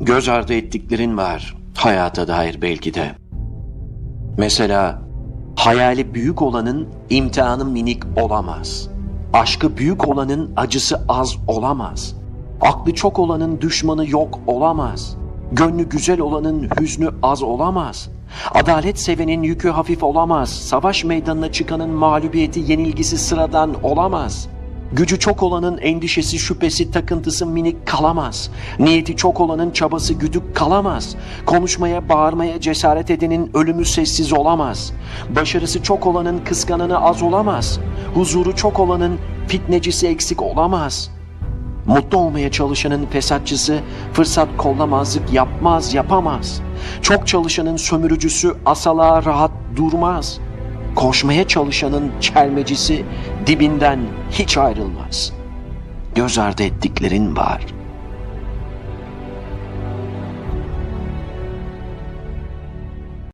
göz ardı ettiklerin var hayata dair belki de. Mesela hayali büyük olanın imtihanı minik olamaz. Aşkı büyük olanın acısı az olamaz. Aklı çok olanın düşmanı yok olamaz. Gönlü güzel olanın hüznü az olamaz. Adalet sevenin yükü hafif olamaz. Savaş meydanına çıkanın mağlubiyeti yenilgisi sıradan olamaz. Gücü çok olanın endişesi, şüphesi, takıntısı minik kalamaz. Niyeti çok olanın çabası güdük kalamaz. Konuşmaya, bağırmaya cesaret edenin ölümü sessiz olamaz. Başarısı çok olanın kıskananı az olamaz. Huzuru çok olanın fitnecisi eksik olamaz. Mutlu olmaya çalışanın fesatçısı fırsat kollamazlık yapmaz, yapamaz. Çok çalışanın sömürücüsü asalığa rahat durmaz. Koşmaya çalışanın çelmecisi dibinden hiç ayrılmaz. Göz ardı ettiklerin var.